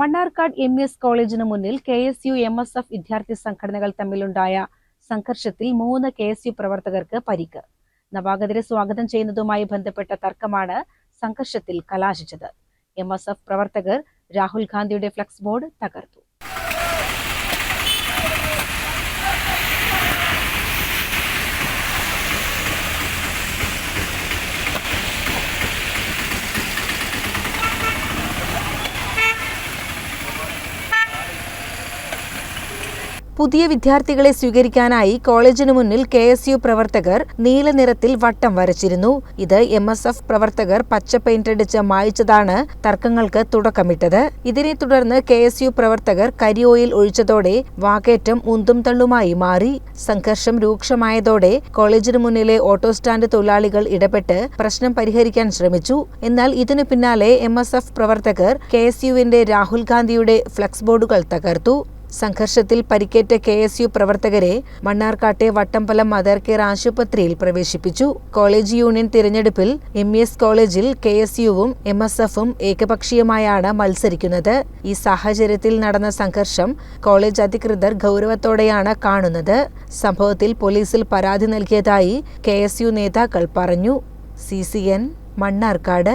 Mannarkkad M S കോളേജിന് മുന്നിൽ K S U M S F വിദ്യാർത്ഥി സംഘടനകൾ തമ്മിലുണ്ടായ സംഘർഷത്തിൽ മൂന്ന് കെ എസ് യു പ്രവർത്തകർക്ക് പരിക്ക്. നവാഗതരെ സ്വാഗതം ചെയ്യുന്നതുമായി ബന്ധപ്പെട്ട തർക്കമാണ് സംഘർഷത്തിൽ കലാശിച്ചത്. എം എസ് എഫ് പ്രവർത്തകർ രാഹുൽ ഗാന്ധിയുടെ ഫ്ലക്സ് ബോർഡ് തകർത്തു. പുതിയ വിദ്യാർത്ഥികളെ സ്വീകരിക്കാനായി കോളേജിന് മുന്നിൽ കെ എസ് യു പ്രവർത്തകർ നീല നിറത്തിൽ വട്ടം വരച്ചിരുന്നു. ഇത് എം എസ് എഫ് പ്രവർത്തകർ പച്ച പെയിന്റ് അടിച്ച് മായ്ച്ചതാണ് തർക്കങ്ങൾക്ക് തുടക്കമിട്ടത്. ഇതിനെ തുടർന്ന് കെ എസ് യു പ്രവർത്തകർ കരിയോയിൽ ഒഴിച്ചതോടെ വാക്കേറ്റം ഉന്തും തള്ളുമായി മാറി. സംഘർഷം രൂക്ഷമായതോടെ കോളേജിന് മുന്നിലെ ഓട്ടോ സ്റ്റാൻഡ് തൊഴിലാളികൾ ഇടപെട്ട് പ്രശ്നം പരിഹരിക്കാൻ ശ്രമിച്ചു. എന്നാൽ ഇതിനു പിന്നാലെ എം എസ് എഫ് പ്രവർത്തകർ കെ എസ് യുവിന്റെ രാഹുൽ ഗാന്ധിയുടെ ഫ്ലക്സ് ബോർഡുകൾ തകർത്തു. സംഘർഷത്തിൽ പരിക്കേറ്റ കെ എസ് യു പ്രവർത്തകരെ മണ്ണാർക്കാട്ടെ വട്ടമ്പലം മദർ കെയർ ആശുപത്രിയിൽ പ്രവേശിപ്പിച്ചു. കോളേജ് യൂണിയൻ തിരഞ്ഞെടുപ്പിൽ എം എസ് കോളേജിൽ കെ എസ് യുവും എം എസ് എഫും ഏകപക്ഷീയമായാണ് മത്സരിക്കുന്നത്. ഈ സാഹചര്യത്തിൽ നടന്ന സംഘർഷം കോളേജ് അധികൃതർ ഗൗരവത്തോടെയാണ് കാണുന്നത്. സംഭവത്തിൽ പോലീസിൽ പരാതി നൽകിയതായി കെ എസ് യു നേതാക്കൾ പറഞ്ഞു. C C N Mannarkkad